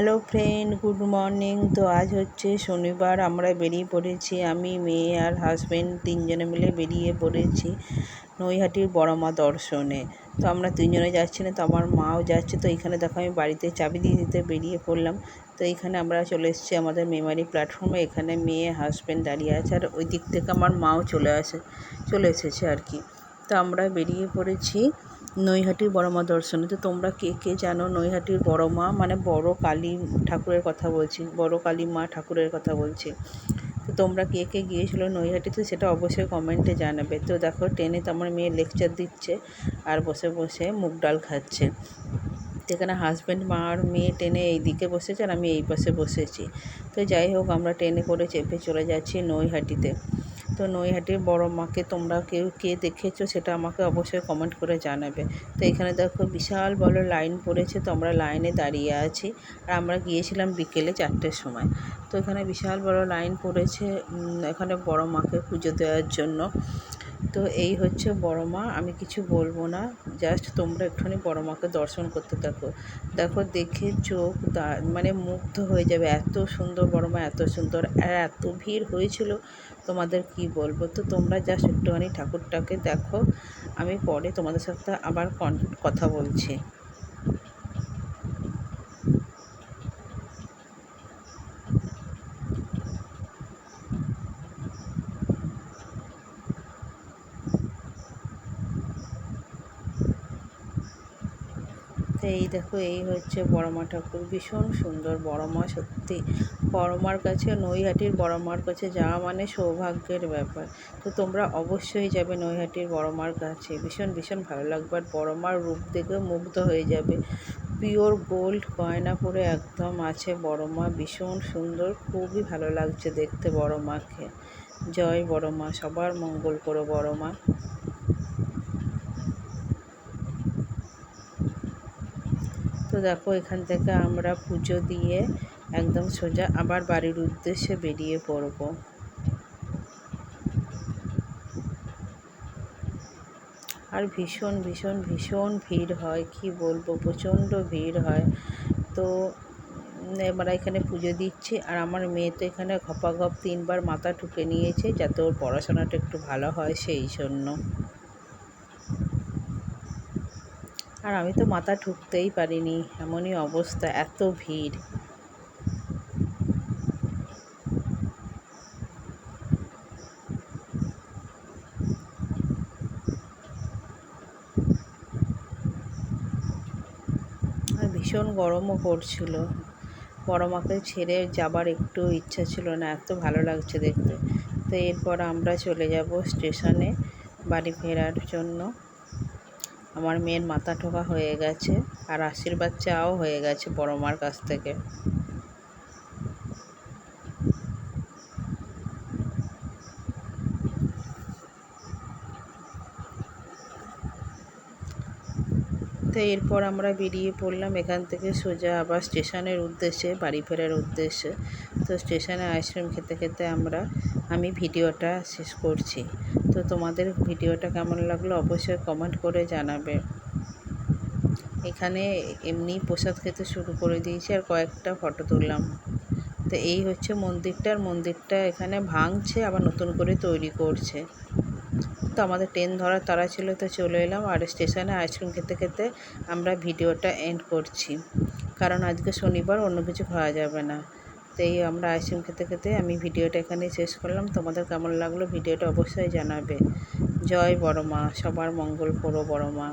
Hello friend good morning তো আজ হচ্ছে শনিবার, আমরা বেরিয়ে পড়েছি। আমি, মেয়ে আর হাজব্যান্ড তিনজনে মিলে বেরিয়ে পড়েছি নৈহাটির বড়মা দর্শনে। তো আমরা তিনজনে যাচ্ছি না, তো আমার মাও যাচ্ছে। তো এখানে দেখো, আমি বাড়িতে চাবি দিয়ে দিতে বেরিয়ে পড়লাম। তো এখানে আমরা চলে এসেছি আমাদের মেমারি প্ল্যাটফর্মে এখানে মেয়ে হাজব্যান্ড দাঁড়িয়ে আছে আর ওই দিক থেকে আমার মাও চলে আসে, চলে এসেছে আর কি। তো আমরা বেরিয়ে পড়েছি। নৈহাটির বড় মা দর্শনে। তো তোমরা কে কে জানো নৈহাটির বড় মা? মানে বড় কালী ঠাকুরের কথা বলছি, বড় কালী মা ঠাকুরের কথা বলছি। তো তোমরা কে কে গিয়েছিল নৈহাটিতে সেটা অবশ্যই কমেন্টে জানাবে। তো দেখো ট্রেনে তো আমার মেয়ে লেকচার দিচ্ছে আর বসে বসে মুগ ডাল খাচ্ছে। এখানে হাজব্যান্ড মা আর মেয়ে ট্রেনে এই দিকে বসেছে আর আমি এই পাশে বসেছি। তো যাই হোক, আমরা ট্রেনে করে চেপে চলে যাচ্ছি নৈহাটিতে। তো নৈহাটির বড় মাকে তোমরা কেউ কে দেখেছ সেটা আমাকে অবশ্যই কমেন্ট করে জানাবে। তো এখানে দেখো বিশাল বড় লাইন পড়েছে, তো আমরা লাইনে দাঁড়িয়ে আছি। আর আমরা গিয়েছিলাম বিকেলে চারটের সময়। তো এখানে বিশাল বড় লাইন পড়েছে এখানে বড় মাকে পুজো দেওয়ার জন্য। তো এই হচ্ছে বড় মা, আমি কিছু বলব না। জাস্ট তোমরা একটুখানি বড় মাকে দর্শন করতে থাকো। দেখো, দেখে চোখ দা মানে মুগ্ধ হয়ে যাবে। এত সুন্দর বড় মা, এত সুন্দর। আর এত ভিড় হয়েছিল, তোমাদের কি বলব? তো তোমরা জাস্ট একটুখানি ঠাকুরটাকে দেখো। আমি পরে তোমাদের সাথে আবার কথা বলছি। তো এই দেখো, এই হচ্ছে বড়মা ঠাকুর। ভীষণ সুন্দর বড়মা, সত্যি। বড়মার কাছে, নৈহাটির বড়মার কাছে যাওয়া মানে সৌভাগ্যের ব্যাপার। তো তোমরা অবশ্যই যাবে নৈহাটির বড়মার কাছে। ভীষণ ভীষণ ভালো লাগবে। আর বড়মার রূপ দেখে মুগ্ধ হয়ে যাবে। পিওর গোল্ড গয়না পরে একদম আছে বড়মা। ভীষণ সুন্দর, খুবই ভালো লাগছে দেখতে বড়মাকে। জয় বড়মা, সবার মঙ্গল করো বড়মা। দেখো, এখান থেকে আমরা পুজো দিয়ে একদম সোজা আবার বাড়ির উদ্দেশ্যে বেরিয়ে পড়ব। আর ভীষণ ভীষণ ভীষণ ভিড় হয়, কি বলব, প্রচণ্ড ভিড় হয়। তো আমরা এখানে পুজো দিচ্ছি, আর আমার মেয়ে তো এখানে ঘপাঘপ তিনবার মাথা ঠুকে নিয়েছে, যাতে ওর পড়াশোনাটা একটু ভালো হয়, সেই জন্য। আর আমি তো মাথা ঠুকতেই পারিনি, এমনই অবস্থা, এত ভিড়। আর ভীষণ গরমও পড়ছিল। বড় মাকে ছেড়ে যাবার একটু ইচ্ছা ছিল না, এত ভালো লাগছে দেখতে। তো এরপর আমরা চলে যাব স্টেশনে বাড়ি ফেরার জন্য। আমার মেয়ের মাথা ঠোকা হয়ে গেছে আর আশীর্বাদ চাওয়াও হয়ে গেছে বড় মার কাছ থেকে। তো এরপর আমরা বেরিয়ে পড়লাম এখান থেকে সোজা আবার স্টেশনের উদ্দেশ্যে, বাড়ি ফেরার উদ্দেশ্যে। তো স্টেশনে আইসক্রিম খেতে খেতে আমরা, আমি ভিডিওটা শেষ করছি। তো তোমাদের ভিডিওটা কেমন লাগল অবশ্যই কমেন্ট করে জানাবে। এখানে এমনি প্রসাদ খেতে শুরু করে দিয়েছি আর কয়েকটা ফটো তুললাম। তো এই হচ্ছে মন্দিরটার মন্দিরটা এখানে ভাঙছে, আবার নতুন করে তৈরি করছে। তো আমাদের ট্রেন ধরার তারা ছিল, তো চলে এলাম আর স্টেশনে আইসক্রিম খেতে খেতে আমরা ভিডিওটা এন্ড করছি। কারণ আজকে শনিবার অন্য কিছু খাওয়া যাবে না। তো এই আমরা আইসক্রিম খেতে খেতে আমি ভিডিওটা এখানেই শেষ করলাম। তোমাদের কেমন লাগল ভিডিওটা অবশ্যই জানাবে। জয় বড়মা সবার মঙ্গল করো বড় মা।